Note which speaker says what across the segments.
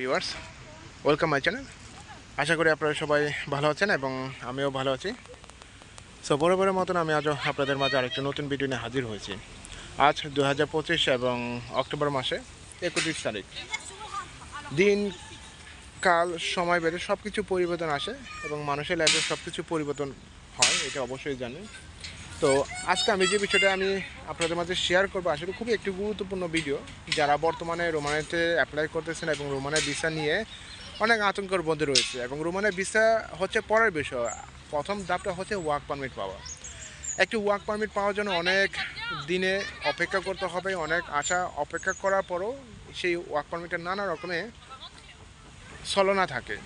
Speaker 1: Viewers welcome my channel আশা করি আপনারা সবাই ভালো আছেন এবং আমিও ভালো আছি। সো বরাবরের মতন আমি আজও আপনাদের মাঝে আরেকটা নতুন ভিডিও নিয়ে হাজির হয়েছি। আজ দু হাজার পঁচিশ এবং অক্টোবর মাসে একত্রিশ তারিখ। দিন, কাল, সময় বেড়ে সব কিছু পরিবর্তন আসে এবং মানুষের লাইফে সব কিছু পরিবর্তন হয়, এটা অবশ্যই জানি। তো আজকে আমি যে বিষয়টা আমি আপনাদের মাঝে শেয়ার করব, আসলে খুবই একটি গুরুত্বপূর্ণ ভিডিও যারা বর্তমানে রোমানেতে অ্যাপ্লাই করতেছেন এবং রোমানের ভিসা নিয়ে অনেক আতঙ্কের মধ্যে রয়েছে এবং রোমানের ভিসা হচ্ছে পরের বিষয়। প্রথম ধাপটা হচ্ছে ওয়ার্ক পারমিট পাওয়া। একটি ওয়ার্ক পারমিট পাওয়ার জন্য অনেক দিনে অপেক্ষা করতে হবে, অনেক আশা অপেক্ষা করার পরও সেই ওয়ার্ক পারমিটের নানা রকমের ছলনা থাকে।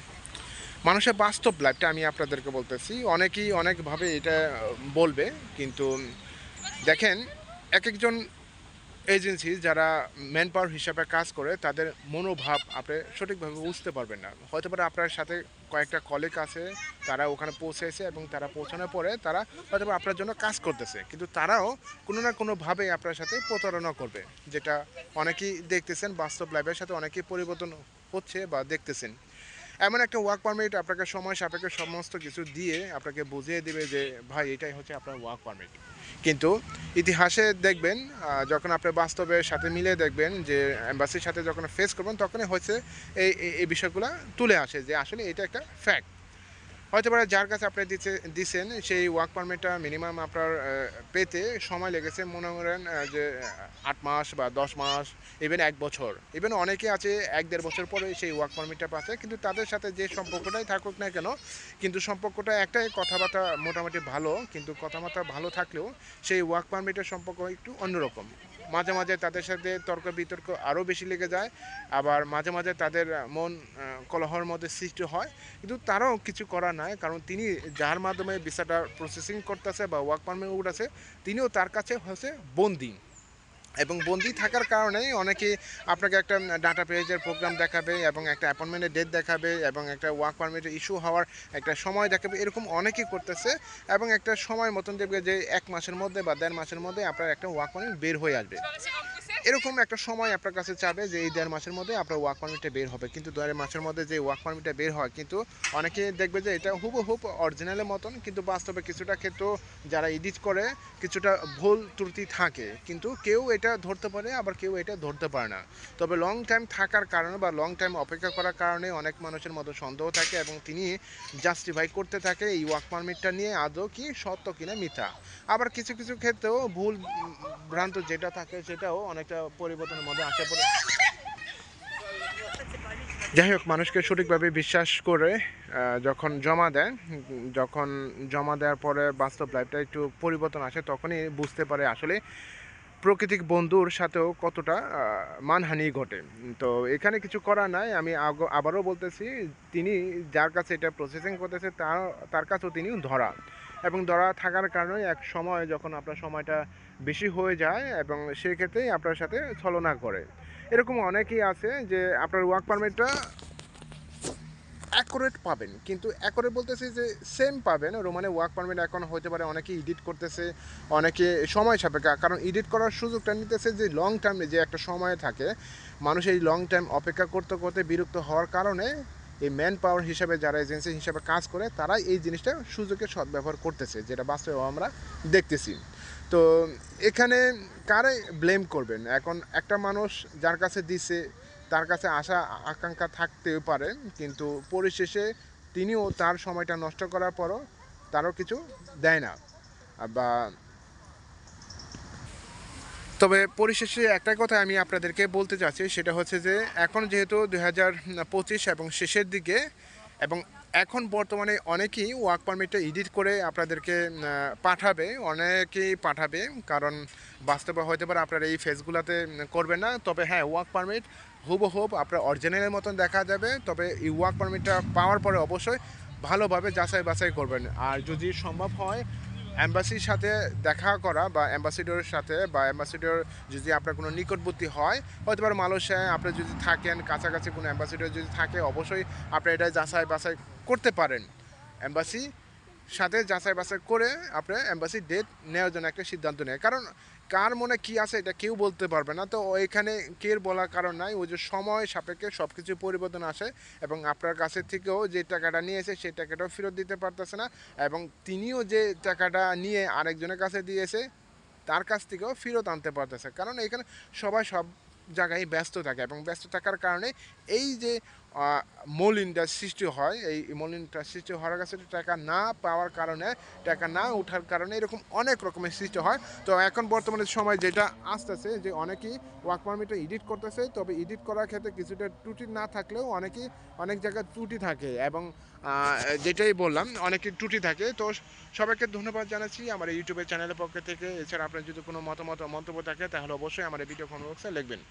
Speaker 1: মানুষের বাস্তব লাইফটা আমি আপনাদেরকে বলতেছি। অনেকেই অনেকভাবে এটা বলবে, কিন্তু দেখেন এক একজন এজেন্সি যারা ম্যান পাওয়ার হিসাবে কাজ করে, তাদের মনোভাব আপনি সঠিকভাবে বুঝতে পারবেন না। হয়তো পারে আপনার সাথে কয়েকটা কলিগ আছে, তারা ওখানে পৌঁছেছে এবং তারা পৌঁছানোর পরে তারা হয়তো আপনার জন্য কাজ করতেছে। কিন্তু তারাও কোনো না কোনোভাবে আপনার সাথে প্রতারণা করবে, যেটা অনেকেই দেখতেছেন, বাস্তব লাইফের সাথে অনেকেই পরিবর্তন হচ্ছে বা দেখতেছেন। এমন একটা ওয়ার্ক পারমিট আপনাকে সময় সাপেক্ষে সমস্ত কিছু দিয়ে আপনাকে বুঝিয়ে দেবে যে, ভাই, এটাই হচ্ছে আপনার ওয়ার্ক পারমিট কিন্তু ইতিহাসে দেখবেন যখন আপনি বাস্তবের সাথে মিলে দেখবেন যে অ্যাম্বাসির সাথে যখন ফেস করবেন, তখনই হচ্ছে এই, এই- এই বিষয়গুলো তুলে আসে যে, আসলে এটা একটা ফ্যাক্ট হয়তো পারে যার কাছে আপনি দিচ্ছে দিচ্ছেন সেই ওয়ার্ক পারমিটটা মিনিমাম আপনার পেতে সময় লেগেছে। মনে করেন যে আট মাস বা দশ মাস ইভেন এক বছর। ইভেন অনেকে আছে, এক দেড় বছর পরে সেই ওয়ার্ক পারমিটটা পাচ্ছে। কিন্তু তাদের সাথে যে সম্পর্কটাই থাকুক না কেন, কিন্তু সম্পর্কটা একটাই কথাবার্তা মোটামুটি ভালো। কিন্তু কথাবার্তা ভালো থাকলেও সেই ওয়ার্ক পারমিটের সম্পর্ক একটু অন্যরকম। মাঝে মাঝে তাদের সাথে তর্ক বিতর্ক আরও বেশি লেগে যায়। আবার মাঝে মাঝে তাদের মন কলহর মধ্যে সৃষ্টি হয়। কিন্তু তারাও কিছু করার নাই, কারণ তিনি যার মাধ্যমে ভিসাটা প্রসেসিং করতেছে বা ওয়ার্ক পারমিট উঠেছে, তিনিও তার কাছে হচ্ছে বন্দি। এবং বন্দি থাকার কারণে অনেকে আপনাকে একটা ডাটা পেজের প্রোগ্রাম দেখাবে এবং একটা অ্যাপয়েন্টমেন্টের ডেট দেখাবে এবং একটা ওয়ার্ক পারমিটের ইস্যু হওয়ার একটা সময় দেখাবে। এরকম অনেকেই করতেছে এবং একটা সময় মতন দেখবে যে এক মাসের মধ্যে বা দেড় মাসের মধ্যে আপনার একটা ওয়ার্ক পারমিট বের হয়ে আসবে। এরকম একটা সময় আপনার কাছে চাবে যে এই দেড় মাসের মধ্যে আপনার ওয়ার্ক পারমিটটা বের হবে। কিন্তু দেড় মাসের মধ্যে যে ওয়ার্ক পারমিটটা বের হয়, কিন্তু অনেকে দেখবে যে এটা হুবহুব অরিজিনালের মতন, কিন্তু বাস্তবে কিছুটা ক্ষেত্র যারা এডিট করে, কিছুটা ভুল ত্রুটি থাকে। কিন্তু কেউ এটা ধরতে পারে, আবার কেউ এটা ধরতে পারে না। তবে লং টাইম থাকার কারণে বা লং টাইম অপেক্ষা করার কারণে অনেক মানুষের মতো সন্দেহ থাকে এবং তিনি জাস্টিফাই করতে থাকে এই ওয়ার্ক পারমিটটা নিয়ে আদৌ কি সত্য কিনা মিথ্যা। আবার কিছু কিছু ক্ষেত্রেও ভুল ভ্রান্ত যেটা থাকে সেটাও অনেকটা পরিবর্তনের মধ্যে আসে পড়ে যাই হোক, মানুষকে সঠিকভাবে বিশ্বাস করে যখন জমা দেয়, যখন জমা দেওয়ার পরে বাস্তব লাইফটা একটু পরিবর্তন আসে, তখনই বুঝতে পারে আসলে প্রকৃতিক বন্ধুর সাথেও কতটা মানহানি ঘটে। তো এখানে কিছু করার নাই, আমি আবারও বলতেছি, তিনি যার কাছে এটা প্রসেসিং করতেছে, তার তার কাছেও তিনি ধরা। এবং ধরা থাকার কারণে এক সময় যখন আপনার সময়টা বেশি হয়ে যায় এবং সেক্ষেত্রেই আপনার সাথে ছলনা করে। এরকম অনেকেই আছে যে আপনার ওয়ার্ক পারমিটটা অ্যাকোরেট পাবেন, কিন্তু অ্যাকোরেট বলতেছি যে সেম পাবেন। রোমানে ওয়ার্ক পারমিট এখন হতে পারে অনেকে এডিট করতেছে, অনেকে সময় সাপেক্ষে, কারণ এডিট করার সুযোগটা নিতেছে যে লং টাইমে যে একটা সময় থাকে, মানুষ এই লং টাইম অপেক্ষা করতে করতে বিরক্ত হওয়ার কারণে এই ম্যান পাওয়ার হিসাবে যারা এজেন্সি হিসাবে কাজ করে, তারাই এই জিনিসটা সুযোগের সদ্ব্যবহার করতেছে, যেটা বাস্তবে আমরা দেখতেছি। তো এখানে কারে ব্লেম করবেন? এখন একটা মানুষ যার কাছে দিছে, তার কাছে আশা, আকাঙ্ক্ষা থাকতেও পারে, কিন্তু পরিশেষে তিনিও তার সময়টা নষ্ট করার পরও তারও কিছু দেয় না। বা তবে পরিশেষে একটা কথা আমি আপনাদেরকে বলতে চাচ্ছি, সেটা হচ্ছে যে এখন যেহেতু দুই হাজার পঁচিশ এবং শেষের দিকে, এবং এখন বর্তমানে অনেকেই ওয়ার্ক পারমিটটা এডিট করে আপনাদেরকে পাঠাবে, অনেকেই পাঠাবে, কারণ বাস্তবে হতে পারে আপনারা এই ফেসগুলোতে করবেন না। তবে হ্যাঁ ওয়ার্ক পারমিট হুবহুব আপনার অরিজিনালের মতন দেখা যাবে, তবে এই ওয়ার্ক পারমিটটা পাওয়ার পরে অবশ্যই ভালোভাবে যাচাই বাছাই করবেন। আর যদি সম্ভব হয় অ্যাম্বাসির সাথে দেখা করা বা অ্যাম্বাসিডরের সাথে বা অ্যাম্বাসিডর যদি আপনার কোনো নিকটবর্তী হয়, হয়তো পারে মালয়েশিয়ায় আপনি যদি থাকেন, কাছাকাছি কোনো অ্যাম্বাসিডর যদি থাকে, অবশ্যই আপনি এটা যাচাই বাছাই করতে পারেন। অ্যাম্বাসি সাথে যাচাই বাছাই করে আপনার এম্বাসি ডেট নেওয়ার জন্য একটা সিদ্ধান্ত নেয়। কারণ কার মনে কি আছে এটা কেউ বলতে পারবে না। তো এখানে কে বলার কারণ নাই। ওই যে সময় সাপেক্ষে সব কিছু পরিবর্তন আসে এবং আপনার কাছে থেকেও যে টাকাটা নিয়েছে সেই টাকাটাও ফেরত দিতে পারতেছে না এবং তিনিও যে টাকাটা নিয়ে আরেকজনের কাছে দিয়েছে, তার কাছ থেকেও ফেরত আনতে পারতেছে। কারণ এখানে সবাই সব জায়গায় ব্যস্ত থাকে এবং ব্যস্ত থাকার কারণে এই যে মলিনটা সৃষ্টি হয়। এই মলিনটা সৃষ্টি হওয়ার কাছে টাকা না পাওয়ার কারণে, টাকা না ওঠার কারণে এরকম অনেক রকমের সৃষ্টি হয়। তো এখন বর্তমানে সময় যেটা আসতেছে যে অনেকেই ওয়ার্ক পারমিটটা এডিট করতেছে, তবে এডিট করার ক্ষেত্রে কিছুটা ত্রুটি না থাকলেও অনেকেই অনেক জায়গায় ত্রুটি থাকে এবং যেটাই বললাম, অনেকের ত্রুটি থাকে। তো সবাইকে ধন্যবাদ জানাচ্ছি আমার ইউটিউবের চ্যানেলের পক্ষ থেকে। এছাড়া আপনার যদি কোনো মতামত, মন্তব্য থাকে, তাহলে অবশ্যই আমার ভিডিও কমেন্ট বক্সে লিখবেন।